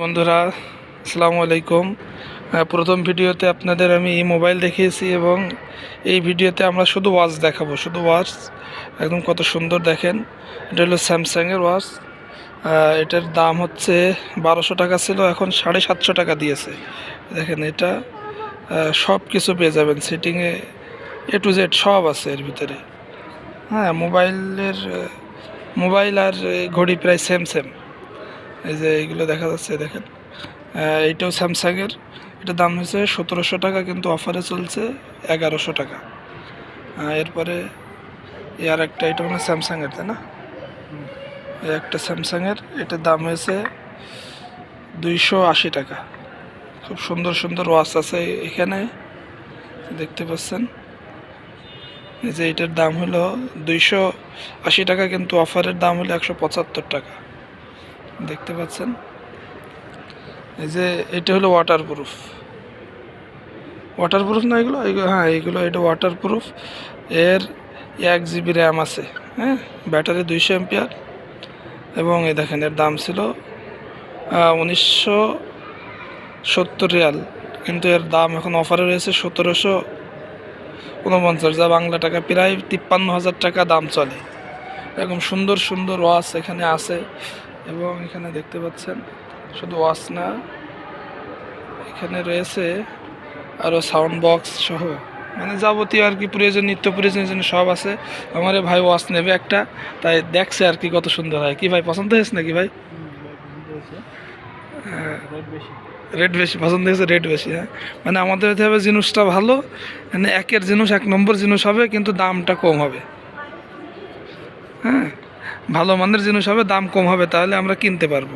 বন্ধুরা, আসসালামু আলাইকুম। প্রথম ভিডিওতে আপনাদের আমি এই মোবাইল দেখিয়েছি এবং এই ভিডিওতে আমরা শুধু ওয়াচ দেখাবো, শুধু ওয়াচ। একদম কত সুন্দর দেখেন। এটা হলো স্যামসাংয়ের ওয়াচ। এটার দাম হচ্ছে বারোশো টাকা ছিল, এখন সাড়ে সাতশো টাকা দিয়েছে। দেখেন এটা সব কিছু পেয়ে যাবেন। সিটিংয়ে এ টু জেড সব আছে এর ভিতরে। হ্যাঁ মোবাইলের, মোবাইল আর ঘড়ি প্রায় সেম সেম এই যে এইগুলো দেখা যাচ্ছে, দেখেন। এইটাও স্যামসাংয়ের। এটা দাম হয়েছে সতেরোশো টাকা, কিন্তু অফারে চলছে এগারোশো টাকা। এরপরে আর একটা এটা মানে স্যামসাংয়ের, তাই না? একটা স্যামসাংয়ের, এটার দাম হয়েছে দুইশো আশি টাকা। খুব সুন্দর সুন্দর ওয়াচ আছে এখানে, দেখতে পাচ্ছেন। এই যে এটার দাম হলো দুইশো আশি টাকা, কিন্তু অফারের দাম হলো একশো পঁচাত্তর টাকা। দেখতে পাচ্ছেন? এই যে এটা হলো ওয়াটার প্রুফ ওয়াটার প্রুফ না এগুলো? হ্যাঁ এগুলো এটা ওয়াটার প্রুফ এর এক জিবি র্যাম আছে হ্যাঁ? ব্যাটারি দুইশো এমপিয়ার এবং এই দেখেন, এর দাম ছিল উনিশশো সত্তর রিয়াল। কিন্তু এর দাম এখন অফারে রয়েছে সতেরোশো উনপঞ্চাশ, যা বাংলা টাকা প্রায় তিপ্পান্ন হাজার টাকা দাম চলে। এরকম সুন্দর সুন্দর ওয়াচ এখানে আছে। এবং এখানে দেখতে পাচ্ছেন শুধু ওয়াচ না এখানে রয়েছে আরও সাউন্ড বক্স সহ। মানে যাবতীয় আর কি প্রয়োজন, নিত্য প্রয়োজনীয় জন্য সব আছে। আমার ভাই ওয়াচ নেবে একটা, তাই দেখছে আর কি কত সুন্দর হয়। কি ভাই, পছন্দ হয়েছে নাকি ভাই? রেড বেশি, পছন্দ হয়েছে রেড বেশি হ্যাঁ। মানে আমাদের হতে হবে জিনিসটা ভালো মানে একের জিনিস, এক নম্বর জিনিস হবে, কিন্তু দামটা কম হবে। হ্যাঁ। ভালো মানের জিনিস হবে দাম কম হবে তাহলে আমরা কিনতে পারব।